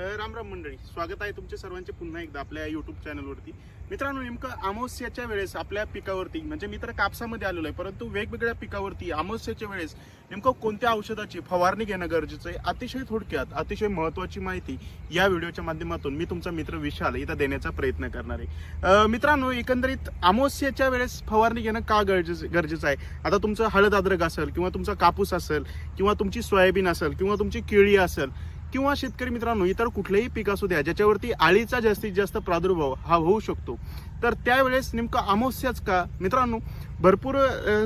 राम राम मंडळी स्वागत आहे तुमचे सर्वांचे पुन्हा एकदा आपल्या युट्यूब चॅनलवरती मित्रांनो नेमकं अमावस्याच्या वेळेस आपल्या पिकावरती म्हणजे मी तर कापसामध्ये आलेलो आहे परंतु वेगवेगळ्या पिकावरती अमावस्याच्या वेळेस नेमकं कोणत्या औषधाची फवारणी घेणं गरजेचं आहे अतिशय थोडक्यात अतिशय महत्वाची माहिती या व्हिडिओच्या माध्यमातून मी तुमचा मित्र विशाल इथं देण्याचा प्रयत्न करणार आहे. मित्रांनो एकंदरीत अमावस्याच्या वेळेस फवारणी घेणं का गरजेचं गरजेचं आहे? आता तुमचं हळद अद्रक असेल किंवा तुमचा कापूस असेल किंवा तुमची सोयाबीन असेल किंवा तुमची केळी असेल किंवा शेतकरी मित्रांनो इतर कुठलेही पीक असू द्या ज्याच्यावरती आळीचा जास्तीत जास्त प्रादुर्भाव हा होऊ शकतो. तर त्यावेळेस नेमका अमावस्याच का? मित्रांनो भरपूर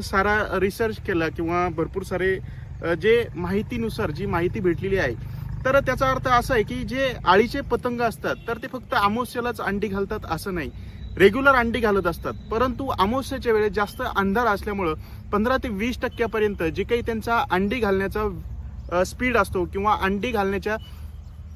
सारा रिसर्च केला किंवा भरपूर सारे जे माहितीनुसार जी माहिती भेटलेली आहे तर त्याचा अर्थ असा आहे की जे आळीचे पतंग असतात तर ते फक्त अमावस्यालाच अंडी घालतात असं नाही. रेग्युलर अंडी घालत असतात. परंतु अमावस्याच्या वेळेस जास्त अंधार असल्यामुळं पंधरा ते वीस टक्क्यापर्यंत जे काही त्यांचा अंडी घालण्याचा स्पीड असतो किंवा अंडी घालण्याच्या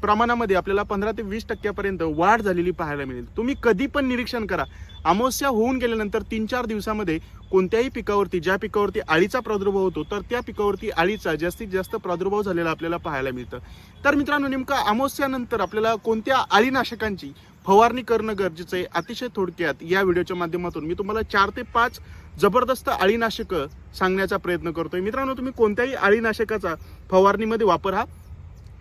प्रमाणामध्ये आपल्याला पंधरा ते वीस टक्क्यापर्यंत वाढ झालेली पाहायला मिळेल. तुम्ही कधी पण निरीक्षण करा. अमावस्या होऊन गेल्यानंतर तीन चार दिवसामध्ये कोणत्याही पिकावरती ज्या पिकावरती आळीचा प्रादुर्भाव होतो तर त्या पिकावरती आळीचा जास्तीत जास्त प्रादुर्भाव झालेला आपल्याला पाहायला मिळतं. तर मित्रांनो नेमका अमावस्यानंतर आपल्याला कोणत्या आळीनाशकांची फवारणी करणं गरजेचं आहे? अतिशय थोडक्यात या व्हिडिओच्या माध्यमातून मी तुम्हाला चार ते पाच जबरदस्त आळीनाशकं सांगण्याचा प्रयत्न करतोय. मित्रांनो तुम्ही कोणत्याही अळीनाशकाचा फवारणीमध्ये वापर हा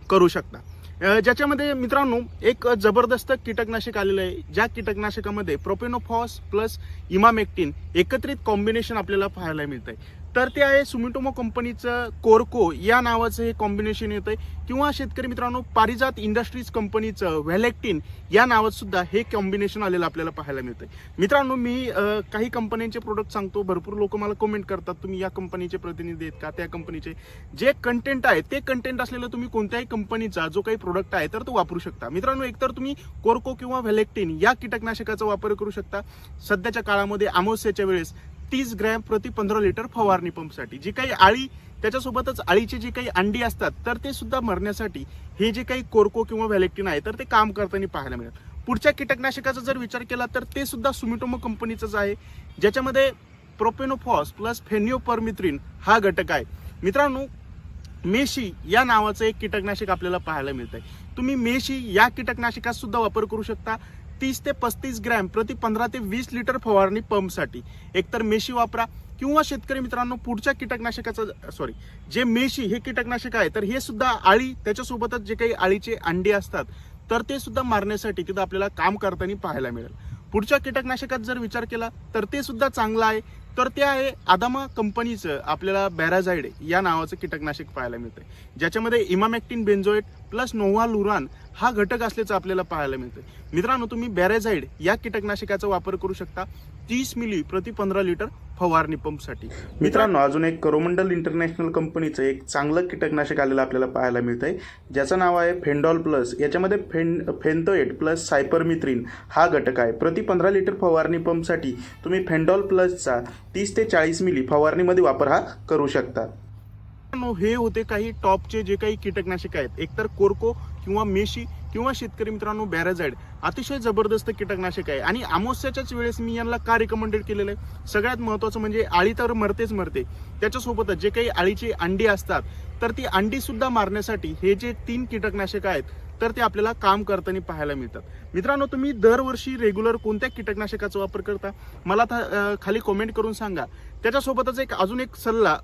करू शकता. ज्याच्यामध्ये मित्रांनो एक जबरदस्त कीटकनाशक आलेलं आहे. ज्या कीटकनाशकामध्ये प्रोपेनोफॉस प्लस इमामेक्टिन एकत्रित कॉम्बिनेशन आपल्याला पाहायला मिळत आहे तर ते आहे सुमिटोमो कंपनीचं कोरको या नावाचं हे कॉम्बिनेशन येतं आहे किंवा शेतकरी मित्रांनो पारिजात इंडस्ट्रीज कंपनीचं व्हॅलेक्टिन या नावात सुद्धा हे कॉम्बिनेशन आलेलं आपल्याला पाहायला मिळतं मित्रांनो मी काही कंपन्यांचे प्रोडक्ट सांगतो. भरपूर लोक मला कमेंट करतात तुम्ही या कंपनीचे प्रतिनिधी आहेत का? त्या कंपनीचे जे कंटेंट आहे ते कंटेंट असलेलं तुम्ही कोणत्याही कंपनीचा जो काही प्रोडक्ट आहे तर तो वापरू शकता. मित्रांनो एकतर तुम्ही कोरको किंवा व्हॅलेक्टिन या कीटकनाशकाचा वापर करू शकता. सध्याच्या काळामध्ये अमावस्याच्या वेळेस तीस ग्रॅम प्रति पंधरा लिटर फवारणी पंपसाठी. जी काही आळी त्याच्यासोबतच आळीची जी काही अंडी असतात तर ते सुद्धा मरण्यासाठी हे जे काही कोरको किंवा व्हॅलेक्टिन आहे तर ते काम करताना पाहायला मिळेल. पुढच्या कीटकनाशकाचा जर विचार केला तर ते सुद्धा सुमिटोमो कंपनीचंच आहे. ज्याच्यामध्ये प्रोपेनोफॉस प्लस फेनिओपरमिथ्रिन हा घटक आहे. मित्रांनो मेशी या नावाचं एक कीटकनाशक आपल्याला पाहायला मिळतं आहे तुम्ही मेशी या कीटकनाशकात सुद्धा वापर करू शकता. तीस ते पस्तीस ग्रॅम प्रति पंधरा ते वीस लिटर फवारणी पंपसाठी. एकतर मेशी वापरा किंवा शेतकरी मित्रांनो पुढच्या कीटकनाशकाचं सॉरी जे मेशी हे कीटकनाशक आहे तर हे सुद्धा आळी त्याच्यासोबतच जे काही आळीचे अंडी असतात तर ते सुद्धा मारण्यासाठी तिथं आपल्याला काम करताना पाहायला मिळेल. पुढच्या कीटकनाशकात जर विचार केला तर ते सुद्धा चांगलं आहे. तर ते आहे आदामा कंपनीचं आपल्याला बॅराझाईड या नावाचं कीटकनाशक पाहायला मिळतं ज्याच्यामध्ये emamectin benzoate plus novaluron हा घटक असल्याचं आपल्याला पाहायला मिळतं मित्रांनो तुम्ही बॅरेझाईड या कीटकनाशकाचा वापर करू शकता. तीस मिली प्रति पंधरा लिटर फवारणी पंपसाठी. मित्रांनो अजून एक करोमंडल इंटरनॅशनल कंपनीचं एक चांगलं कीटकनाशक आलेलं आपल्याला पाहायला मिळतंय. ज्याचं नाव आहे फेंडॉल प्लस. याच्यामध्ये फेन फेंतोएट प्लस सायपरमिथ्रिन हा घटक आहे. प्रति पंधरा लिटर फवारणी पंपसाठी तुम्ही फेंडॉल प्लसचा तीस ते चाळीस मिली फवारणीमध्ये वापर हा करू शकता. मित्रांनो, हे होते काही टॉपचे जे काही कीटकनाशक आहेत. एकतर कोरको किंवा मेशी किंवा शेतकरी मित्रांनो बॅराझाईड अतिशय जबरदस्त कीटकनाशक आहे. आणि अमावस्याच्याच वेळेस मी यांना का रिकमेंडेड केलेलं आहे? सगळ्यात महत्त्वाचं म्हणजे आळी तर मरतेच मरते. त्याच्यासोबतच जे काही आळीची अंडी असतात तर ती अंडी सुद्धा मारण्यासाठी हे जे तीन कीटकनाशक आहेत तर ते आपल्याला काम करताना पाहायला मिळतात. मित्रांनो तुम्ही दरवर्षी रेग्युलर कोणत्या कीटकनाशकाचा वापर करता? मला खाली कॉमेंट करून सांगा. त्याच्यासोबतच एक अजून एक सल्ला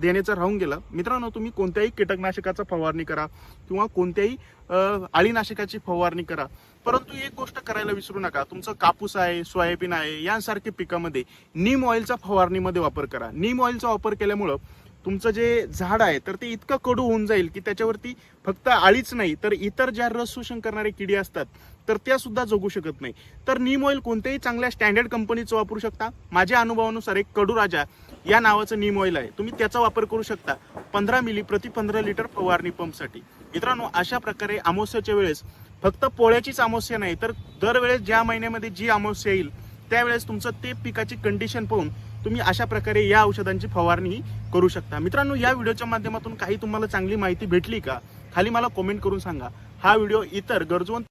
देण्याचा राहून गेला. मित्रांनो तुम्ही कोणत्याही कीटकनाशकाचा फवारणी करा किंवा कोणत्याही आळीनाशकाची अळीनाशकाची फवारणी करा. परंतु एक गोष्ट करायला विसरू नका. तुमचं कापूस आहे सोयाबीन आहे यांसारख्या पिकामध्ये नीम ऑइलचा फवारणीमध्ये वापर करा. नीम ऑइलचा वापर केल्यामुळं तुमचं जे झाड आहे तर ते इतकं कडू होऊन जाईल की त्याच्यावरती फक्त आळीच नाही तर इतर ज्या रस शोषण करणारे किडी असतात तर त्या सुद्धा जगू शकत नाही. तर नीम ऑइल कोणत्याही चांगल्या स्टँडर्ड कंपनीचं वापरू शकता. माझ्या अनुभवानुसार एक कडू राजा या नावाचं नीम ऑइल आहे. तुम्ही त्याचा वापर करू शकता पंधरा मिली प्रति पंधरा लिटर फवारणी पंपसाठी. मित्रांनो अशा प्रकारे अमावस्याच्या वेळेस फक्त पोळ्याचीच अमावस्या नाही तर दरवेळेस ज्या महिन्यामध्ये जी अमावस्या येईल त्यावेळेस तुमचं ते पिकाची कंडिशन पाहून तुम्ही अशा प्रकारे या औषधांची फवारणी करू शकता. मित्रांनो या व्हिडिओच्या माध्यमातून काही तुम्हाला चांगली माहिती भेटली का? खाली मला कॉमेंट करून सांगा. हा व्हिडिओ इतर गरजवंत